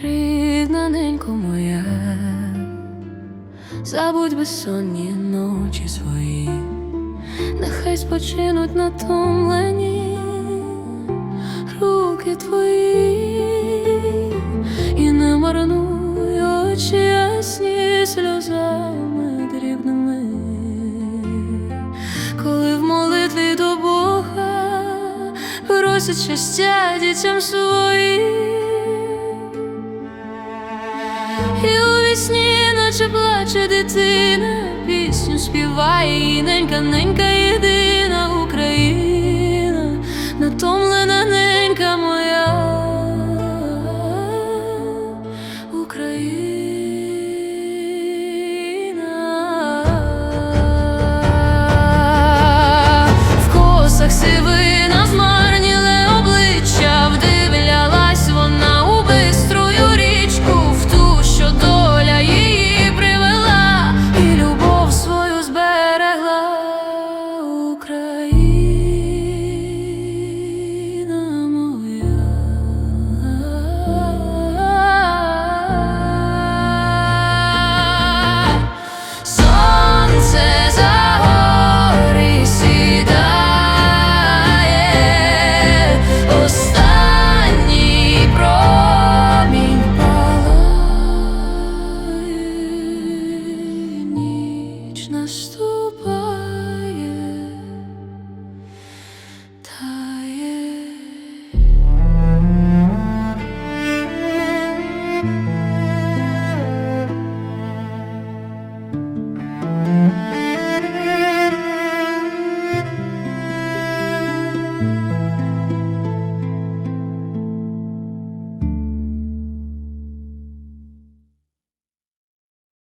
сонеченько моє, забудь безсонні ночі свої, нехай спочинуть натомлені руки твої, і не марнуй очі ясні сльозами дрібними, коли в молитві до Бога просять щастя дітям своїм. Плаче дитина, пісню співає, і ненька, ненька, єдина Україна, натомлена ненька моя Україна. В косах сивих